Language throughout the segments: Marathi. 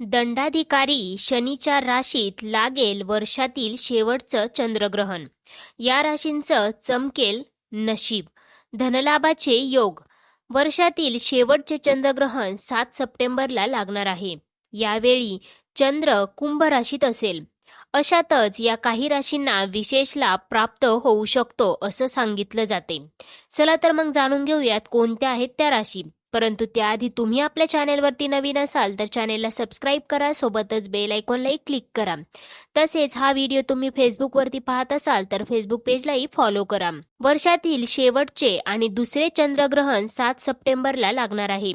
दंडाधिकारी शनीच्या राशीत लागेल वर्षातील शेवटचं चंद्रग्रहण. या राशींचं चमकेल नशीब. धनलाभाचे योग. वर्षातील शेवटचे चंद्रग्रहण सात सप्टेंबरला लागणार आहे. यावेळी चंद्र कुंभ राशीत असेल. अशातच या काही राशींना विशेष लाभ प्राप्त होऊ शकतो असं सांगितलं जाते. चला तर मग जाणून घेऊयात कोणत्या आहेत त्या राशी. परंतु त्याआधी तुम्ही आपल्या चॅनेलवरती नवीन असाल तर चॅनेलला सबस्क्राईब करा सोबतच बेल आयकॉनलाही क्लिक करा. तसेच हा व्हिडिओ तुम्ही फेसबुकवरती पाहत असाल तर फेसबुक पेजलाही फॉलो करा. वर्षातील शेवटचे आणि दुसरे चंद्रग्रहण सात सप्टेंबरला लागणार आहे.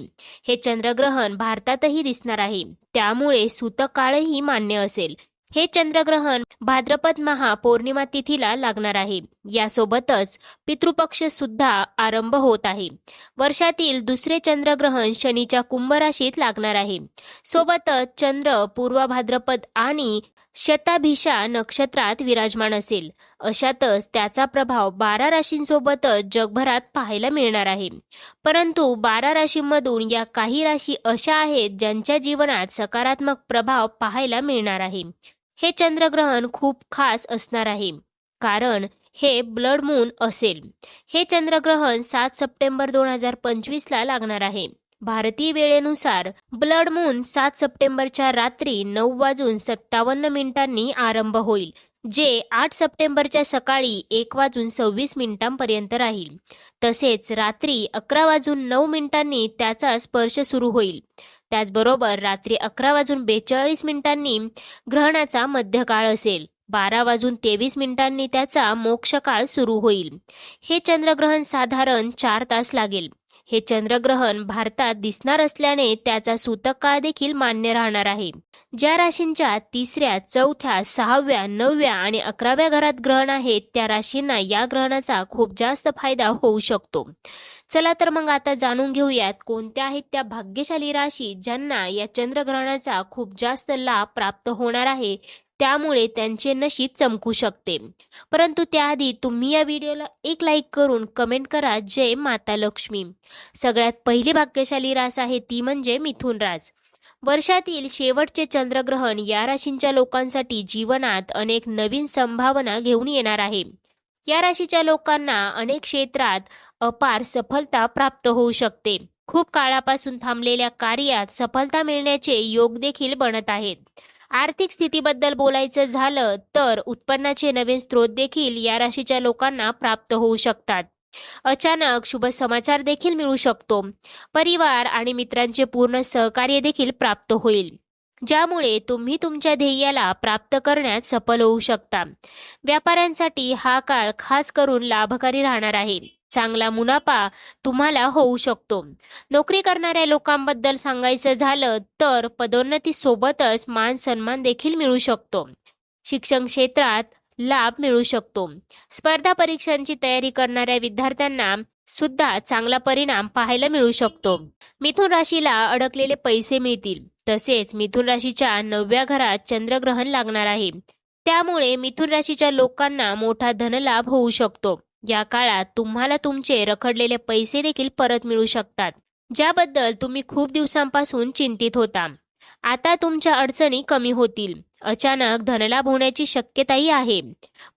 हे चंद्रग्रहण भारतातही दिसणार आहे. त्यामुळे सूतकाळही मान्य असेल. हे चंद्रग्रहण भाद्रपद महा पौर्णिमा तिथीला लागणार आहे. यासोबतच पितृपक्ष सुद्धा आरंभ होत आहे. वर्षातील दुसरे चंद्रग्रहण शनीच्या कुंभ राशीत लागणार आहे. सोबतच चंद्र पूर्व भाद्रपद आणि शताभिषा नक्षत्रात विराजमान असेल. अशातच त्याचा प्रभाव बारा राशींसोबतच जगभरात पाहायला मिळणार आहे. परंतु बारा राशींमधून या काही राशी अशा आहेत ज्यांच्या जीवनात सकारात्मक प्रभाव पाहायला मिळणार आहे. हे चंद्रग्रहण खूप खास असणार आहे. कारण हे ब्लड मून असेल. हे चंद्रग्रहण सात सप्टेंबर दोन हजार पंचवीसला लागणार आहे. भारतीय वेळेनुसार ब्लड मून सात सप्टेंबरच्या रात्री नऊ वाजून सत्तावन्न मिनिटांनी आरंभ होईल जे आठ सप्टेंबरच्या सकाळी एक वाजून सव्वीस मिनिटांपर्यंत राहील. तसेच रात्री अकरा वाजून नऊ मिनिटांनी त्याचा स्पर्श सुरू होईल. त्याचबरोबर रात्री अकरा वाजून बेचाळीस मिनिटांनी ग्रहणाचा मध्यकाळ असेल. बारा वाजून तेवीस मिनिटांनी त्याचा मोक्षकाळ सुरू होईल. हे चंद्रग्रहण साधारण चार तास लागेल. हे चंद्रग्रहण भारतात दिसणार असल्याने त्याचा सूतक काळ देखील मान्य राहणार आहे. ज्या राशींच्या तिसऱ्या चौथ्या सहाव्या नवव्या आणि अकराव्या घरात ग्रहण आहेत त्या राशींना या ग्रहणाचा खूप जास्त फायदा होऊ शकतो. चला तर मग आता जाणून घेऊयात कोणत्या आहेत त्या भाग्यशाली राशी ज्यांना या चंद्रग्रहणाचा खूप जास्त लाभ प्राप्त होणार आहे. त्यामुळे त्यांचे नशीब चमकू शकते. परंतु त्याआधी तुम्ही या व्हिडिओला एक लाईक करून कमेंट करा. जय माता लक्ष्मी. सगळ्यात पहिली भाग्यशाली रास आहे ती म्हणजे मिथुन रास. वर्षातील शेवटचे चंद्रग्रहण या राशींच्या लोकांसाठी जीवनात अनेक नवीन संभावना घेऊन येणार आहे. या राशीच्या लोकांना अनेक क्षेत्रात अपार सफलता प्राप्त होऊ शकते. खूप काळापासून थांबलेल्या कार्यात सफलता मिळण्याचे योग देखील बनत आहेत. आर्थिक स्थितीबद्दल बोलायचं झालं तर उत्पन्नाचे नवीन स्रोत देखील या राशीच्या लोकांना प्राप्त होऊ शकतात. अचानक शुभ समाचार देखील मिळू शकतो. परिवार आणि मित्रांचे पूर्ण सहकार्य देखील प्राप्त होईल. ज्यामुळे तुम्ही तुमच्या ध्येयाला प्राप्त करण्यात सफल होऊ शकता. व्यापाऱ्यांसाठी हा काळ खास करून लाभकारी राहणार आहे. चांगला मुनाफा तुम्हाला होऊ शकतो. नोकरी करणाऱ्या लोकांबद्दल सांगायचं झालं तर पदोन्नती सोबतच मान सन्मान देखील मिळू शकतो. शिक्षण क्षेत्रात लाभ मिळू शकतो. स्पर्धा परीक्षांची तयारी करणाऱ्या विद्यार्थ्यांना सुद्धा चांगला परिणाम पाहायला मिळू शकतो. मिथुन राशीला अडकलेले पैसे मिळतील. तसेच मिथुन राशीच्या नवव्या घरात चंद्रग्रहण लागणार आहे. त्यामुळे मिथुन राशीच्या लोकांना मोठा धनलाभ होऊ शकतो. या काळात तुम्हाला तुमचे रखडलेले पैसे देखील परत मिळू शकतात ज्याबद्दल तुम्ही खूप दिवसांपासून चिंतित होता. आता तुमच्या अडचणी कमी होतील. अचानक धनलाभ होण्याची शक्यताही आहे.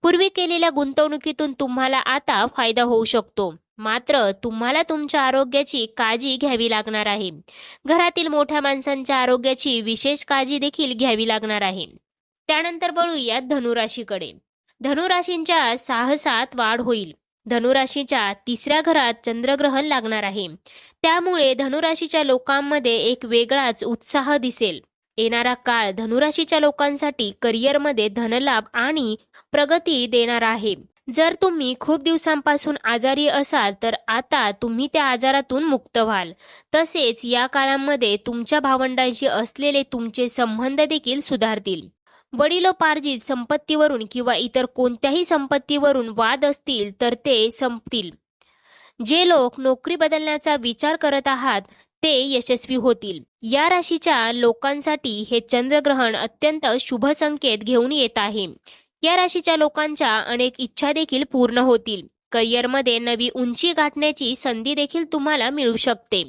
पूर्वी केलेल्या गुंतवणुकीतून तुम्हाला आता फायदा होऊ शकतो. मात्र तुम्हाला तुमच्या आरोग्याची काळजी घ्यावी लागणार आहे. घरातील मोठ्या माणसांच्या आरोग्याची विशेष काळजी देखील घ्यावी लागणार आहे. त्यानंतर बळूयात धनुराशीकडे. धनुराशींच्या साहसात वाढ होईल. धनुराशीच्या तिसऱ्या घरात चंद्रग्रहण लागणार आहे. त्यामुळे धनुराशीच्या लोकांमध्ये एक वेगळाच उत्साह दिसेल. येणारा काळ धनुराशीच्या लोकांसाठी करिअरमध्ये धनलाभ आणि प्रगती देणार आहे. जर तुम्ही खूप दिवसांपासून आजारी असाल तर आता तुम्ही त्या आजारातून मुक्त व्हाल. तसेच या काळामध्ये तुमच्या भावंडांशी असलेले तुमचे संबंध देखील सुधारतील. वडिलोपार्जित संपत्तीवरून किंवा इतर कोणत्याही संपत्तीवरून वाद असतील तर ते संपतील. जे लोक नोकरी बदलण्याचा विचार करत आहात ते यशस्वी होतील. या राशीच्या लोकांसाठी हे चंद्रग्रहण अत्यंत शुभ संकेत घेऊन येत आहे. या राशीच्या लोकांच्या अनेक इच्छा देखील पूर्ण होतील. करिअरमध्ये नवी उंची गाठण्याची संधी देखील तुम्हाला मिळू शकते.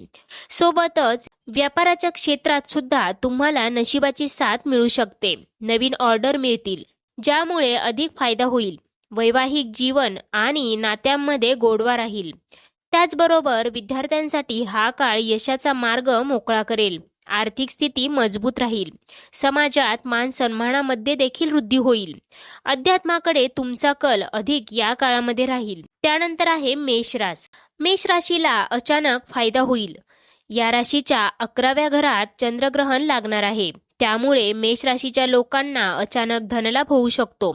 सोबतच व्यापाराच्या क्षेत्रात सुद्धा तुम्हाला नशिबाची साथ मिळू शकते. नवीन ऑर्डर मिळतील ज्यामुळे अधिक फायदा होईल. वैवाहिक जीवन आणि नात्यांमध्ये गोडवा राहील. त्याचबरोबर विद्यार्थ्यांसाठी हा काळ यशाचा मार्ग मोकळा करेल. आर्थिक स्थिती मजबूत राहील. समाजात मान सन्मानामध्ये देखील वृद्धी होईल. अध्यात्माकडे तुमचा कल अधिक या काळामध्ये राहील. त्यानंतर आहे मेष रास. मेष राशीला अचानक फायदा होईल. या राशीच्या अकराव्या घरात चंद्रग्रहण लागणार आहे. त्यामुळे मेष राशीच्या लोकांना अचानक धनलाभ होऊ शकतो.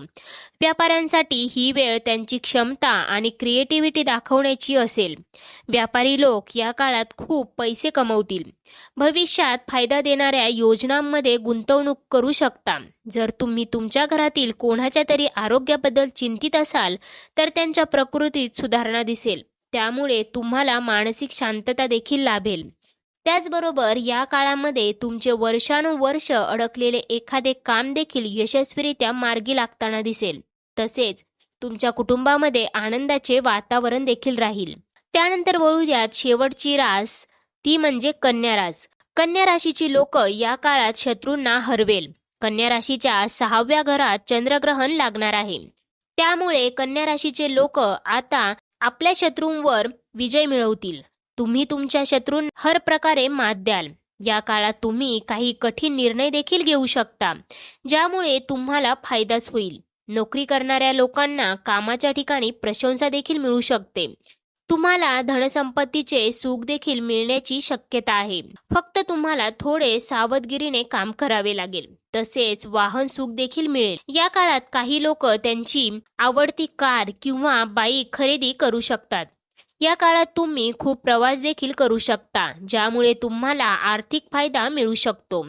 व्यापाऱ्यांसाठी ही वेळ त्यांची क्षमता आणि क्रिएटिव्हिटी दाखवण्याची असेल. व्यापारी लोक या काळात खूप पैसे कमवतील. भविष्यात फायदा देणाऱ्या योजनांमध्ये गुंतवणूक करू शकता. जर तुम्ही तुमच्या घरातील कोणाच्या तरी आरोग्याबद्दल चिंतित असाल तर त्यांच्या प्रकृतीत सुधारणा दिसेल. त्यामुळे तुम्हाला मानसिक शांतता देखील लाभेल. त्याचबरोबर या काळामध्ये तुमचे वर्षानुवर्ष अडकलेले एखादे काम देखील यशस्वीरित्या मार्गी लागताना दिसेल. तसेच तुमच्या कुटुंबामध्ये आनंदाचे वातावरण देखील राहील. त्यानंतर वळूयात शेवटची रास ती म्हणजे कन्या रास. कन्या राशीची लोक या काळात शत्रूंना हरवेल. कन्या राशीच्या सहाव्या घरात चंद्रग्रहण लागणार आहे. त्यामुळे कन्या राशीचे लोक आता आपल्या शत्रूंवर विजय मिळवतील. तुम्ही तुमच्या शत्रूंना हर प्रकारे मात द्याल. या काळात तुम्ही काही कठीण निर्णय देखील घेऊ शकता ज्यामुळे तुम्हाला फायदाच होईल. नोकरी करणाऱ्या लोकांना कामाच्या ठिकाणी प्रशंसा देखील मिळू शकते. तुम्हाला धनसंपत्तीचे सुख देखील मिळण्याची शक्यता आहे. फक्त तुम्हाला थोडे सावधगिरीने काम करावे लागेल तसेच वाहन सुख देखील मिळेल. या काळात काही लोक त्यांची आवडती कार किंवा बाईक खरेदी करू शकतात. या काळात तुम्ही खूप प्रवास देखील करू शकता ज्यामुळे तुम्हाला आर्थिक फायदा मिळू शकतो.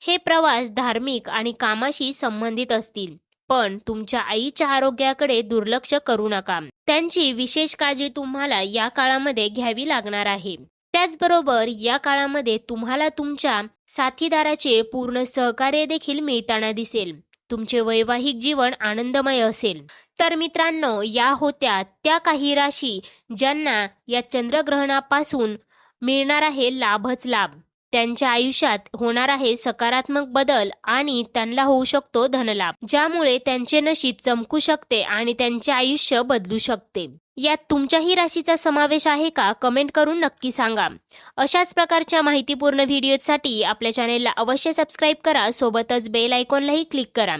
हे प्रवास धार्मिक आणि कामाशी संबंधित असतील पण तुमच्या आईच्या आरोग्याकडे दुर्लक्ष करू नका. त्यांची विशेष काळजी तुम्हाला या काळामध्ये घ्यावी लागणार आहे. त्याचबरोबर या काळामध्ये तुम्हाला तुमच्या साथीदाराचे पूर्ण सहकार्य देखील मिळताना दिसेल. तुमचे वैवाहिक जीवन आनंदमय असेल. तर मित्रांनो या होत्या त्या काही राशी ज्यांना या चंद्रग्रहणापासून मिळणार आहे लाभच लाभ. त्यांच्या आयुष्यात होणार आहे सकारात्मक बदल आणि त्यांना होऊ शकतो धनलाभ ज्यामुळे त्यांचे नशीब चमकू शकते आणि त्यांचे आयुष्य बदलू शकते. यात तुमच्याही राशीचा समावेश आहे का? कमेंट करून नक्की सांगा. अशाच प्रकारच्या माहितीपूर्ण व्हिडिओसाठी आपल्या चॅनेलला अवश्य सबस्क्राईब करा. सोबतच बेल आयकॉनलाही क्लिक करा.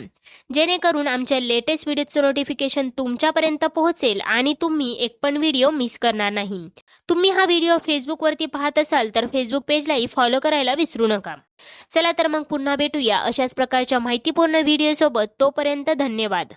जेणेकरून आमच्या लेटेस्ट व्हिडिओचं नोटिफिकेशन तुमच्यापर्यंत पोहोचेल आणि तुम्ही एक पण व्हिडिओ मिस करणार नाही. तुम्ही हा व्हिडिओ फेसबुकवरती पाहत असाल तर फेसबुक पेजलाही फॉलो करायला विसरू नका. चला तर मग पुन्हा भेटूया अशाच प्रकारच्या माहितीपूर्ण व्हिडिओसोबत. तोपर्यंत धन्यवाद.